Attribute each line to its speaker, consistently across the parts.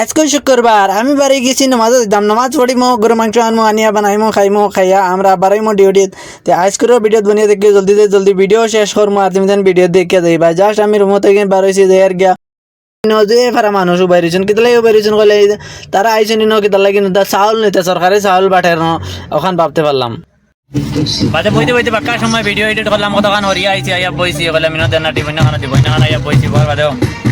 Speaker 1: আজকে শুক্রবার, আমি বাড়ি গেছি নামাজ দিতাম নামাজ পড়িমো গরু মাংস আনমো, আনিয়া বানাইমো, খাইমো, খাইয়া আমরা বাড়াইমো ডিউটিত তে আজকেরও ভিডিও বানিয়ে দেখি জলদি জলদি ভিডিও শেষ করব আর তুমি ভিডিও দেখে যাই। জাস্ট আমি রুমো থেকে বারোইছি যে আর গিয়া কলে তারা ন চাউল চাউল ন ভাবতে পারলাম।
Speaker 2: ভিডিও এডিট করলাম হরিয়া আইয়া বলে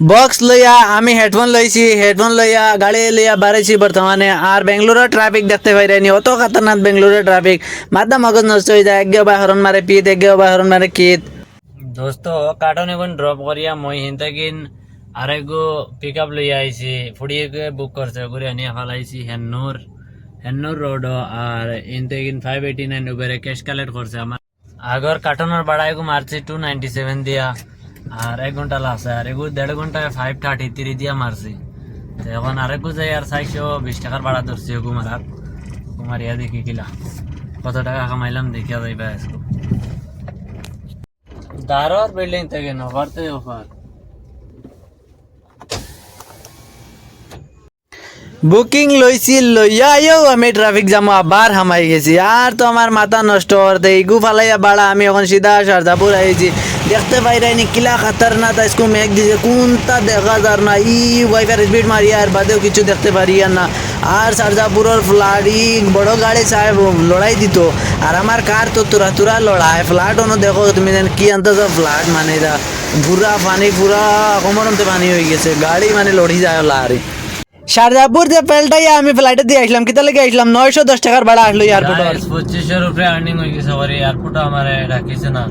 Speaker 2: বক্স
Speaker 1: লইয়া আমি হেডফোন লইছি হেডফোন লইয়া গাড়ি লইয়া বাড়াইছি বর্তমানে। আর বেঙ্গলোরের ট্রাফিক দেখতে পাইরানি অত খাতারনাথ বেঙ্গলোরের ট্রাফিক মাথা মগজ নষ্ট হয়ে যায়। একগে বা হরণ মারে পিত একগে বা হরণ মারে কিত।
Speaker 2: দোস্ত কার্টন এখন ড্রপ করিয়া মই হিনতে কিন আরেকগো পিক আপ লইয়া আইছি ফুড়িয়ে বুক করছে করে আনিয়া ফেলাইছি হেন্নুর হেন্নুর রোড আর ইনতে কিন ফাইভ এইটি নাইন উবেরে ক্যাশ কালেক্ট করছে আমার আগর কার্টনের ভাড়া এগো মারছি টু নাইনটি সেভেন দিয়া। আর এক ঘণ্টা লাগছে আর এগু দেড় ঘন্টায় ফাইভ থার্টি তিরি দিয়া মারছি। তো এখন আরেকগো যাই আর চাইছো, বিশ টাকার ভাড়া ধরছি এগো মারার। মারিয়া দেখি কিলা কত টাকা কামাইলাম দেখিয়া যাইবা আজকে। দারর বিল্ডিং থেকে অফার তো অফার
Speaker 1: বুকিং লইছি লইয়া আইও, আমি ট্রাফিক জ্যাম আবার হামাই গেছি। আর তো আমার মাথা নষ্ট করতে ইগু ফালাইয়া বাড়া আমি এখন সিধা শারদাপুর আইছি দেখতে পাইরাইনি কিলা খাতারনাথ আজকে মেঘ দিছে, কোনটা দেখা যার না। ই ওয়াইফার স্পিড মারিয়া আর বাদেও কিছু দেখতে পারি আর না আর শারদাপুরের ফ্লাড বড় গাড়ি সাহেব লড়াই দিত। আর আমার কার তো তুরা তুরা লড়াই ফ্লাড অন্য দেখো, তুমি কি আনতেছ ফ্লাড মানে এটা। পুরা পানি পুরা কোমরমতে পানি হয়ে গেছে, গাড়ি মানে লড়ি যায় লারি শারদাপুর যে পেলটাই আমি ফ্লাইটে দিয়ে আসলাম কিতা লেগে আসলাম? নয়শো দশ টাকার ভাড়া আসলো এয়ারপোর্ট
Speaker 2: পঁচিশের উপরে আর্নিং হয়ে গেছে আমার এয়ারপোর্ট আমার ডাকিছে না।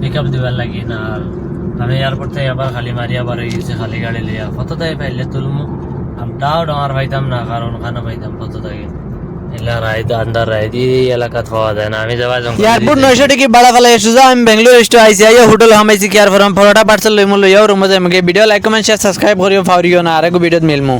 Speaker 2: পিক আপ দিবার লাগি না। আর আমি এয়ারপোর্ট থেকে আবার খালি মারি আবার হয়ে গেছে খালি গাড়ি লিয়া কত তাই পাইলে তুলমু। আমটাও ডর পাইতাম না কারণ খানা পাইতাম কত তাকে আমি
Speaker 1: এয়ারপোর্ট নয়শো টাকি ভাড়া ফেলাই এসো যা আমি বেঙ্গলোর এসটো আইসি আইয়া হোটেল হামাইছি কেয়ার ফরম পরোটা পার্সেল লইমু লইয়াও রুমে যাই video like comment share subscribe করিও ফাউরিও না আরেকো ভিডিওত মিলমু।